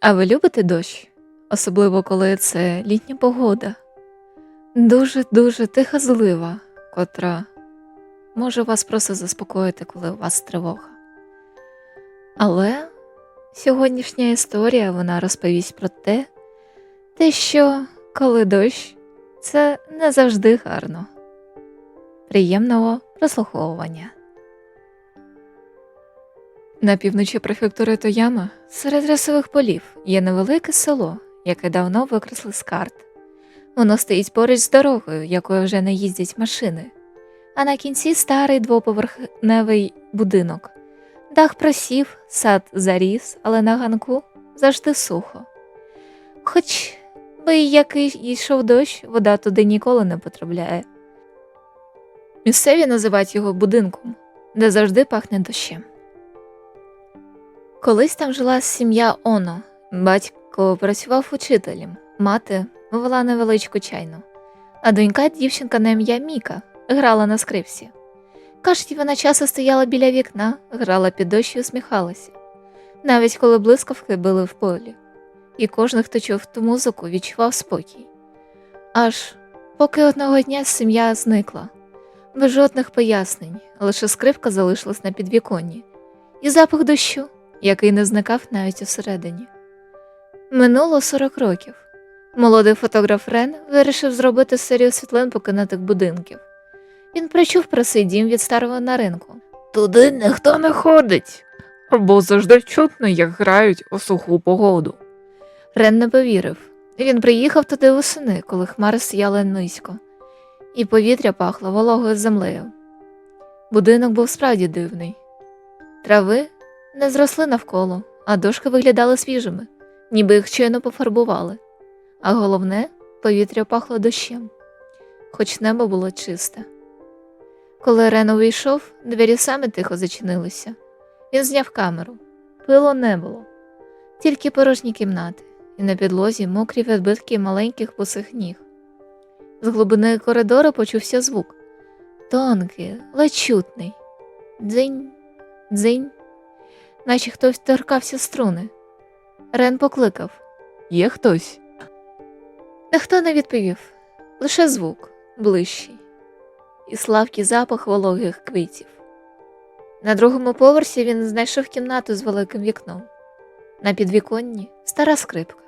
А ви любите дощ? Особливо коли це літня погода. Дуже-дуже тиха злива, котра може вас просто заспокоїти, коли у вас тривога. Але сьогоднішня історія вона розповість про те, те, що коли дощ, це не завжди гарно. Приємного прослуховування. На півночі префектури Тояма, серед рисових полів, є невелике село, яке давно викресли з карт. Воно стоїть поруч з дорогою, якою вже не їздять машини, а на кінці старий двоповерхневий будинок. Дах просів, сад заріс, але на ганку завжди сухо. Хоч би який йшов дощ, вода туди ніколи не потрапляє. Місцеві називають його будинком, де завжди пахне дощем. Колись там жила сім'я Оно. Батько працював учителем, мати вела невеличку чайну, а донька дівчинка на ім'я Міка грала на скрипці. Кажуть, вона часто стояла біля вікна, грала під дощ і усміхалася, навіть коли блискавки били в полі, і кожен, хто чув ту музику, відчував спокій. Аж поки одного дня сім'я зникла, без жодних пояснень, лише скрипка залишилась на підвіконні, і запах дощу який не зникав навіть усередині. Минуло 40 років. Молодий фотограф Рен вирішив зробити серію світлин покинутих будинків. Він причув про свій дім від старого на ринку. Туди ніхто не ходить, бо завжди чутно, як грають у суху погоду. Рен не повірив. Він приїхав туди восени, коли хмари стояли низько, і повітря пахло вологою землею. Будинок був справді дивний. Трави не зросли навколо, а дошки виглядали свіжими, ніби їх щойно пофарбували. А головне, повітря пахло дощем, хоч небо було чисте. Коли Рен увійшов, двері саме тихо зачинилися. Він зняв камеру. Пило не було, тільки порожні кімнати, і на підлозі мокрі відбитки маленьких босих ніг. З глибини коридору почувся звук тонкий, ледь. Дзинь, дзинь наче хтось торкався струни. Рен покликав Є хтось? Ніхто не відповів, лише звук ближчий, і славкий запах вологих квітів. На другому поверсі він знайшов кімнату з великим вікном. На підвіконні стара скрипка.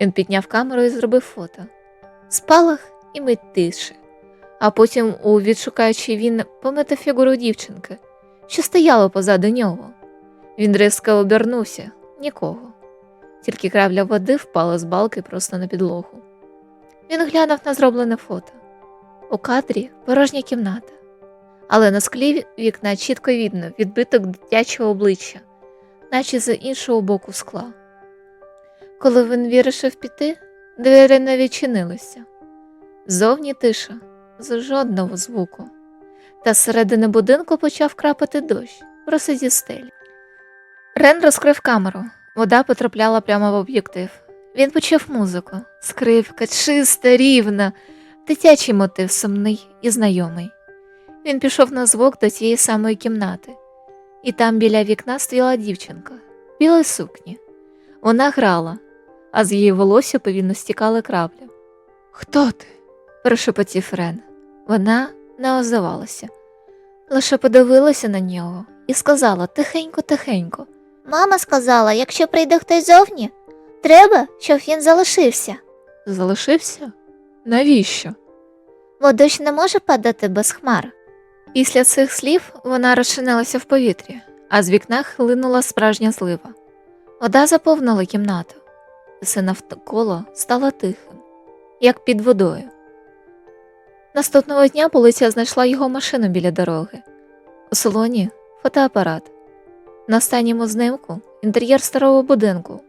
Він підняв камеру і зробив фото. Спалах і мить тиші, а потім, у відшукаючи, він помітив фігуру дівчинки, що стояла позаду нього. Він різко обернувся нікого, тільки крапля води впала з балки просто на підлогу. Він глянув на зроблене фото. У кадрі порожня кімната, але на склі вікна чітко видно відбиток дитячого обличчя, наче з іншого боку скла. Коли він вирішив піти, двері не відчинилися. Зовні тиша, з жодного звуку, та зсередини будинку почав крапати дощ, просто зі стелі. Рен розкрив камеру. Вода потрапляла прямо в об'єктив. Він почув музику, скрипка, чиста, рівна, дитячий мотив сумний і знайомий. Він пішов на звук до тієї самої кімнати, і там біля вікна стояла дівчинка в білій сукні. Вона грала, а з її волосся повільно стікали краплі. Хто ти? прошепотів Рен. Вона не озивалася, лише подивилася на нього і сказала тихенько-тихенько. Мама сказала, якщо прийде хтось зовні, треба, щоб він залишився, Залишився? Навіщо? бо дощ не може падати без хмар. Після цих слів вона розчинилася в повітрі, а з вікна хлинула справжня злива. Вода заповнила кімнату, все навколо стало тихим, як під водою. Наступного дня поліція знайшла його машину біля дороги. У салоні фотоапарат. На останньому знимку інтер'єр старого будинку,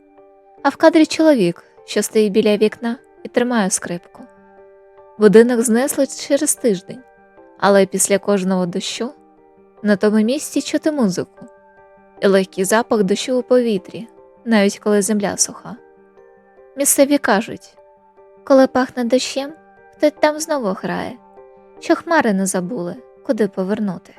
а в кадрі чоловік, що стоїть біля вікна і тримає скрипку. Будинок знесли через тиждень, але після кожного дощу на тому місці чути музику і легкий запах дощу у повітрі, навіть коли земля суха. Місцеві кажуть, коли пахне дощем, хтось там знову грає, що хмари не забули, куди повернути.